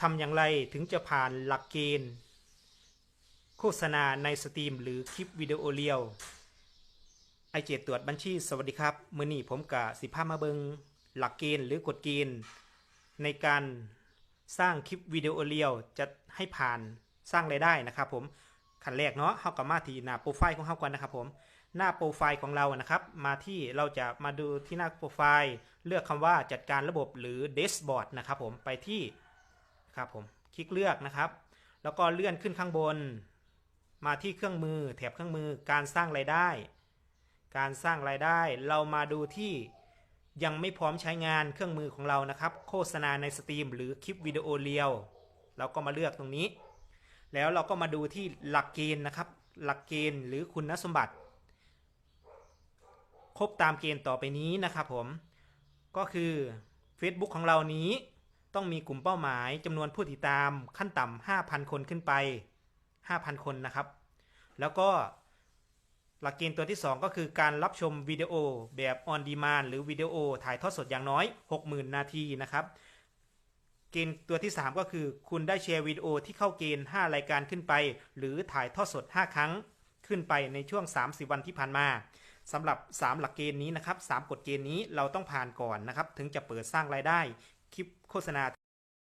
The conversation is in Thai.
ทำอย่างไรถึงจะผ่านหลักเกณฑ์ โฆษณาในสตรีมหรือคลิปวิดีโอเรียวไอเจตตรวจบัญชีสวัสดีครับ มือนี้ผมกะสิพามาเบิงหลักเกณฑ์หรือกฎเกณฑ์ ในการสร้างคลิปวิดีโอเรียวจะให้ผ่านสร้างรายได้นะครับผมขั้นแรกเนาะเฮากับมาที่หน้าโปรไฟล์ของเฮาก่อนนะครับผมหน้าโปรไฟล์ของเรานะครับ มาที่เราจะมาดูที่หน้าโปรไฟล์ เลือกคำว่าจัดการระบบหรือ dashboard นะครับผมไปที่ ครับผมคลิกเลือกนะครับ แล้วก็เลื่อนขึ้นข้างบน มาที่เครื่องมือแถบเครื่องมือการสร้างรายได้ การสร้างรายได้ เรามาดูที่ยังไม่พร้อมใช้งานเครื่องมือของเรานะครับ โฆษณาในสตรีมหรือคลิปวิดีโอเรียวเราก็มาเลือกตรงนี้ แล้วเราก็มาดูที่หลักเกณฑ์นะครับ หลักเกณฑ์หรือคุณสมบัติ ครบตามเกณฑ์ต่อไปนี้นะครับผม ก็คือ Facebook ของเรานี้ ต้องมีกลุ่มเป้าหมายจำนวนผู้ติดตามขั้นต่ำ5,000 คนขึ้นไป 5,000 คนนะครับ แล้วก็หลักเกณฑ์ตัวที่ 2 ก็คือการรับชมวิดีโอแบบ on demand หรือวิดีโอถ่ายทอดสดอย่างน้อย 60,000 นาทีนะครับ เกณฑ์ตัวที่ 3 ก็คือคุณได้แชร์วิดีโอที่เข้าเกณฑ์ 5 รายการขึ้นไป หรือถ่ายทอดสด 5 ครั้งขึ้นไปในช่วง 30 วันที่ผ่านมาสำหรับ 3 หลักเกณฑ์นี้นะครับ 3 กฎเกณฑ์นี้เราต้องผ่านก่อนนะครับ ถึงจะเปิดสร้างรายได้ คลิปโฆษณา